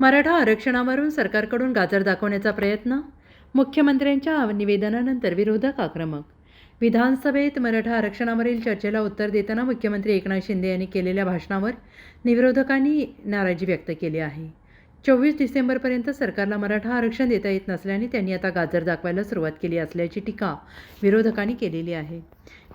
मराठा आरक्षणावरून सरकारकडून गाजर दाखवण्याचा प्रयत्न मुख्यमंत्र्यांच्या निवेदनानंतर विरोधक आक्रमक. विधानसभेत मराठा आरक्षणावरील चर्चेला उत्तर देताना मुख्यमंत्री एकनाथ शिंदे यांनी केलेल्या भाषणावर विरोधकांनी नाराजी व्यक्त केली आहे. चोवीस डिसेंबरपर्यंत सरकारला मराठा आरक्षण देता येत नसल्याने त्यांनी आता गाजर दाखवायला सुरुवात केली असल्याची टीका विरोधकांनी केलेली आहे.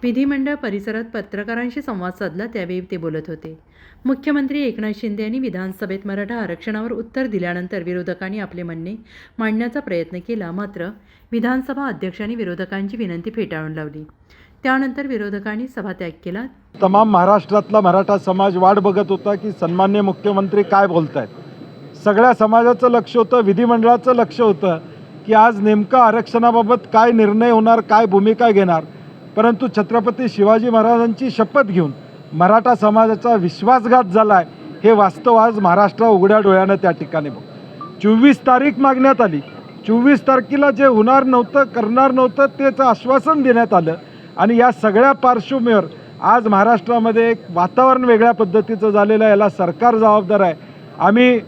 विधिमंडळ परिसरात पत्रकारांशी संवाद साधला त्यावेळी ते बोलत होते. मुख्यमंत्री एकनाथ शिंदे यांनी विधानसभेत मराठा आरक्षणावर उत्तर दिल्यानंतर विरोधकांनी आपले म्हणणे मांडण्याचा प्रयत्न केला मात्र विधानसभा अध्यक्षांनी विरोधकांची विनंती फेटाळून लावली. त्यानंतर विरोधकांनी सभात्याग केला. तमाम महाराष्ट्रातला मराठा समाज वाट बघत होता की सन्मान्य मुख्यमंत्री काय बोलत आहेत सगळ्या समाजाचं लक्ष होतं विधिमंडळाचं लक्ष होतं की आज नेमकं आरक्षणाबाबत काय निर्णय होणार काय भूमिका घेणार. परंतु छत्रपती शिवाजी महाराजांची शपथ घेऊन मराठा समाजाचा विश्वासघात झाला आहे हे वास्तव आज महाराष्ट्र उघड्या डोळ्यानं त्या ठिकाणी बघ. चोवीस तारीख मागण्यात आली. चोवीस तारखेला जे होणार नव्हतं करणार नव्हतं त्याचं आश्वासन देण्यात आलं. आणि या सगळ्या पार्श्वभूमीवर आज महाराष्ट्रामध्ये एक वातावरण वेगळ्या पद्धतीचं झालेलं आहे याला सरकार जबाबदार आहे. आम्ही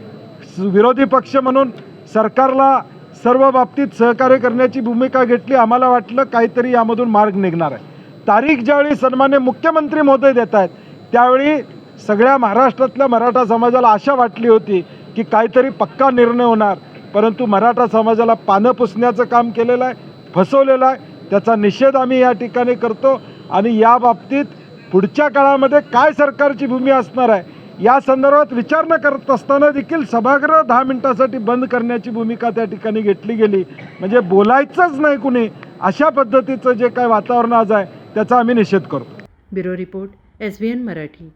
विरोधी पक्ष म्हणून सरकारला सर्व बाबतीत सहकार्य करण्याची भूमिका घेतली आम्हाला वाटलं काहीतरी यामधून मार्ग निघणार आहे. तारीख ज्यावेळी सन्मान्य मुख्यमंत्री महोदय देत आहेत त्यावेळी सगळ्या महाराष्ट्रातल्या मराठा समाजाला आशा वाटली होती की काहीतरी पक्का निर्णय होणार परंतु मराठा समाजाला पानं पुसण्याचं काम केलेलं आहे फसवलेलं आहे. त्याचा निषेध आम्ही या ठिकाणी करतो आणि या बाबतीत पुढच्या काळामध्ये काय सरकारची भूमी असणार आहे या संदर्भात विचार न करत असताना देखील सभागृह दहा मिनिटासाठी बंद करण्याची भूमिका त्या ठिकाणी घेतली गेली. म्हणजे बोलायचंच नाही कुणी. अशा पद्धतीचं जे काय वातावरण आज आहे त्याचा आम्ही निषेध करतो. Bureau report S B N Marathi.